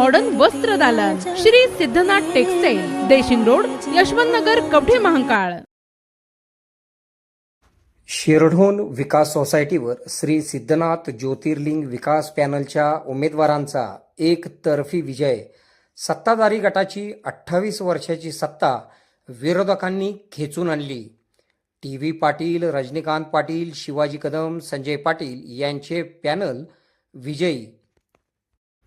Modern वस्त्र दालन Shri Siddhanath textile Deshing road Yashwant Nagar Kavathe Mahakal Shirdhon Vikas सोसायटीवर श्री सिद्धनाथ ज्योतिर्लिंग विकास पॅनलच्या उमेदवारांचा एकतर्फी विजय. सत्ताधारी गटाची अठ्ठावीस वर्षाची सत्ता विरोधकांनी खेचून आणली. टी व्ही पाटील रजनीकांत पाटील शिवाजी कदम संजय पाटील यांचे पॅनल विजयी.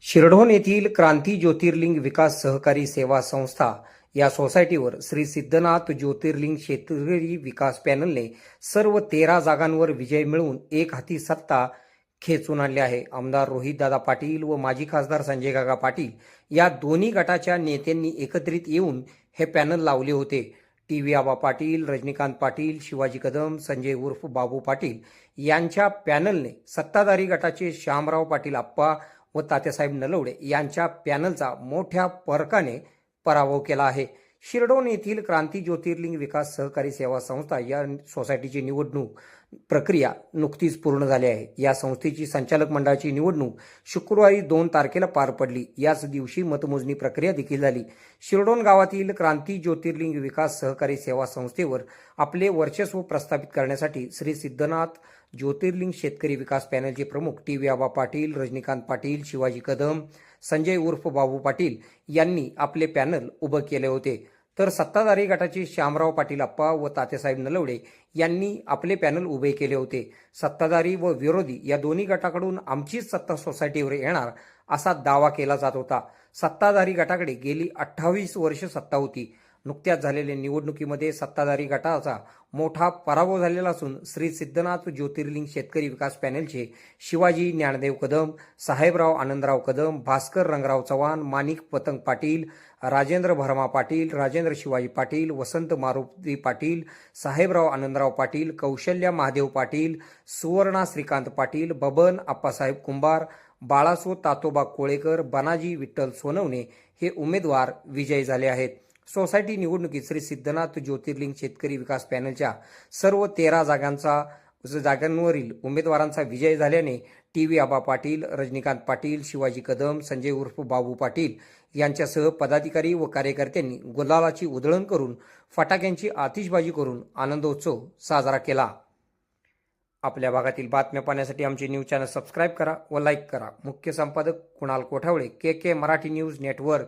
शिरढोण येथील क्रांती ज्योतिर्लिंग विकास सहकारी सेवा संस्था या सोसायटीवर श्री सिद्धनाथ ज्योतिर्लिंग शेतकरी विकास पॅनलने सर्व तेरा जागांवर विजय मिळवून एक हाती सत्ता खेचून आणली आहे. आमदार रोहितदादा पाटील व माजी खासदार संजय काका पाटील या दोन्ही गटाच्या नेत्यांनी एकत्रित येऊन हे पॅनल लावले होते. टी व्ही आबा पाटील रजनीकांत पाटील शिवाजी कदम संजय उर्फ बाबू पाटील यांच्या पॅनलने सत्ताधारी गटाचे श्यामराव पाटील आप्पा व तात्यासाहेब नलवडे यांच्या पॅनलचा मोठ्या फरकाने पराभव केला आहे. शिरडोन येथील क्रांती ज्योतिर्लिंग विकास सहकारी सेवा संस्था या सोसायटीची निवडणूक प्रक्रिया नुकतीच पूर्ण झाली आहे. या संस्थेची संचालक मंडळाची निवडणूक शुक्रवारी दोन तारखेला पार पडली. याच दिवशी मतमोजणी प्रक्रिया देखील झाली. शिरडोन गावातील क्रांती ज्योतिर्लिंग विकास सहकारी सेवा संस्थेवर आपले वर्चस्व प्रस्थापित करण्यासाठी श्री सिद्धनाथ ज्योतिर्लिंग शेतकरी विकास पॅनलचे प्रमुख टी व्ही आबा पाटील रजनीकांत पाटील शिवाजी कदम संजय उर्फ बाबू पाटील यांनी आपले पॅनल उभं केले होते. तर सत्ताधारी गटाचे श्यामराव पाटील अप्पा व तात्यासाहेब नलवडे यांनी आपले पॅनल उभे केले होते. सत्ताधारी व विरोधी या दोन्ही गटाकडून आमचीच सत्ता सोसायटीवर येणार असा दावा केला जात होता. सत्ताधारी गटाकडे गेली अठ्ठावीस वर्ष सत्ता होती. नुकत्याच झालेल्या निवडणुकीमध्ये सत्ताधारी गटाचा मोठा पराभव झालेला असून श्री सिद्धनाथ ज्योतिर्लिंग शेतकरी विकास पॅनलचे शिवाजी ज्ञानदेव कदम साहेबराव आनंदराव कदम भास्कर रंगराव चव्हाण माणिक पतंग पाटील राजेंद्र भरमा पाटील राजेंद्र शिवाजी पाटील वसंत मारुती पाटील साहेबराव आनंदराव पाटील कौशल्या महादेव पाटील सुवर्णा श्रीकांत पाटील बबन आप्पासाहेब कुंभार बाळासो तातोबा कोळेकर बनाजी विठ्ठल सोनवणे हे उमेदवार विजयी झाले आहेत. सोसायटी निवडणुकीत श्री सिद्धनाथ ज्योतिर्लिंग शेतकरी विकास पॅनलच्या सर्व तेरा जागांचा जागांवरील उमेदवारांचा विजय झाल्याने टी व्ही आबा पाटील रजनीकांत पाटील शिवाजी कदम संजय उर्फ बाबू पाटील यांच्यासह पदाधिकारी व कार्यकर्त्यांनी गुलालाची उधळण करून फटाक्यांची आतिषबाजी करून आनंदोत्सव साजरा केला. आपल्या भागातील बातम्या पाहण्यासाठी आमचे न्यूज चॅनल सबस्क्राईब करा व लाईक करा. मुख्य संपादक Kunal Kothawale K K Marathi news network.